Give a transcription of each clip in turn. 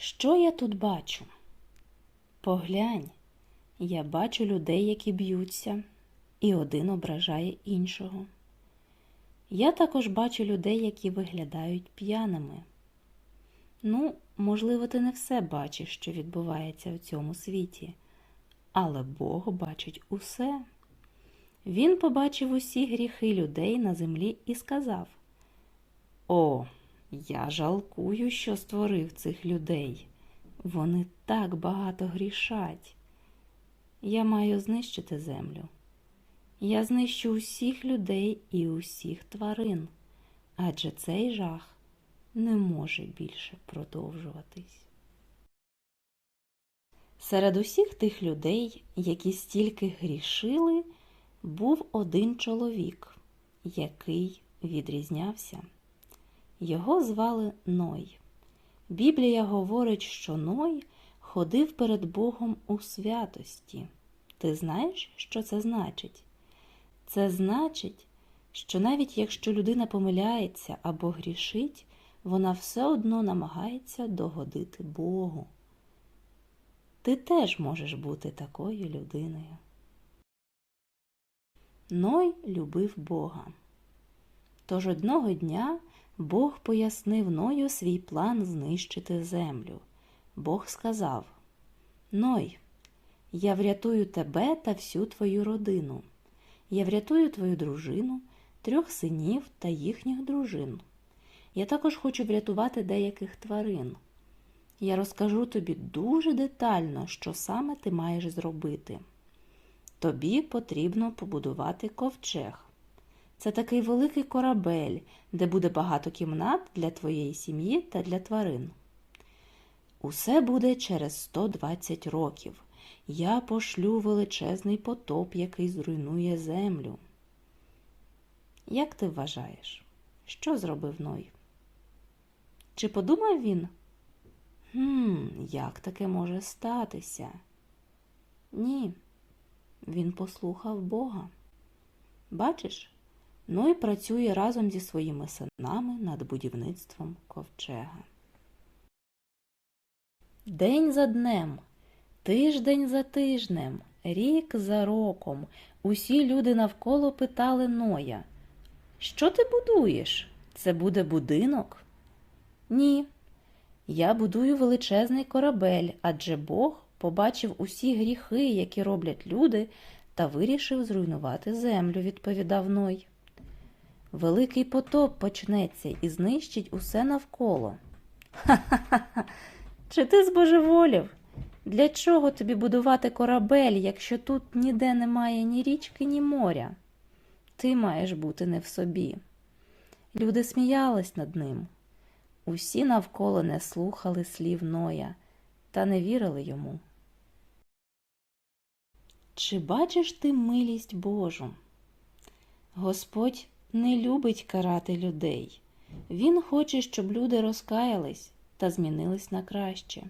Що я тут бачу? Поглянь, я бачу людей, які б'ються, і один ображає іншого. Я також бачу людей, які виглядають п'яними. Ну, можливо, ти не все бачиш, що відбувається в цьому світі, але Бог бачить усе. Він побачив усі гріхи людей на землі і сказав: О, я жалкую, що створив цих людей. Вони так багато грішать. Я маю знищити землю. Я знищу усіх людей і усіх тварин, адже цей жах не може більше продовжуватись. Серед усіх тих людей, які стільки грішили, був один чоловік, який відрізнявся. Його звали Ной. Біблія говорить, що Ной ходив перед Богом у святості. Ти знаєш, що це значить? Це значить, що навіть якщо людина помиляється або грішить, вона все одно намагається догодити Богу. Ти теж можеш бути такою людиною. Ной любив Бога. Тож одного дня Бог пояснив Ною свій план знищити землю. Бог сказав Ной, я врятую тебе та всю твою родину. Я врятую твою дружину, трьох синів та їхніх дружин. Я також хочу врятувати деяких тварин. Я розкажу тобі дуже детально, що саме ти маєш зробити. Тобі потрібно побудувати ковчег. Це такий великий корабель, де буде багато кімнат для твоєї сім'ї та для тварин. Усе буде через 120 років. Я пошлю величезний потоп, який зруйнує землю. Як ти вважаєш, що зробив Ной? Чи подумав він? Хм, як таке може статися? Ні, він послухав Бога. Бачиш, Ной працює разом зі своїми синами над будівництвом ковчега. День за днем, тиждень за тижнем, рік за роком усі люди навколо питали Ноя, що ти будуєш? Це буде будинок? Ні. Я будую величезний корабель, адже Бог побачив усі гріхи, які роблять люди, та вирішив зруйнувати землю, відповідав Ной. Великий потоп почнеться і знищить усе навколо. Ха-ха-ха! Чи ти збожеволів? Для чого тобі будувати корабель, якщо тут ніде немає ні річки, ні моря? Ти маєш бути не в собі. Люди сміялись над ним. Усі навколо не слухали слів Ноя та не вірили йому. Чи бачиш ти милість Божу? Господь не любить карати людей. Він хоче, щоб люди розкаялись та змінились на краще.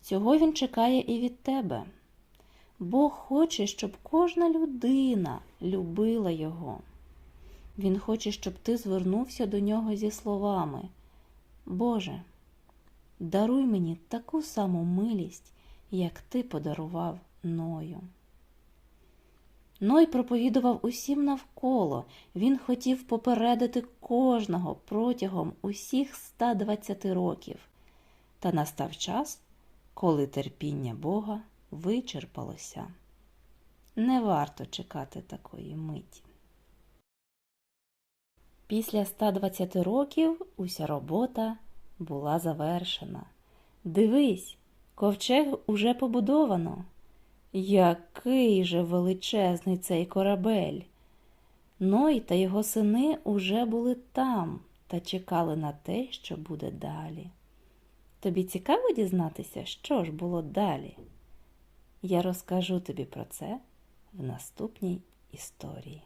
Цього він чекає і від тебе. Бог хоче, щоб кожна людина любила його. Він хоче, щоб ти звернувся до нього зі словами Боже, даруй мені таку саму милість, як ти подарував Ною. Ной проповідував усім навколо. Він хотів попередити кожного протягом усіх 120 років. Та настав час, коли терпіння Бога вичерпалося. Не варто чекати такої миті. Після 120 років уся робота була завершена. Дивись, ковчег уже побудовано. Який же величезний цей корабель. Ной та його сини уже були там та чекали на те, що буде далі. Тобі цікаво дізнатися, що ж було далі? Я розкажу тобі про це в наступній історії.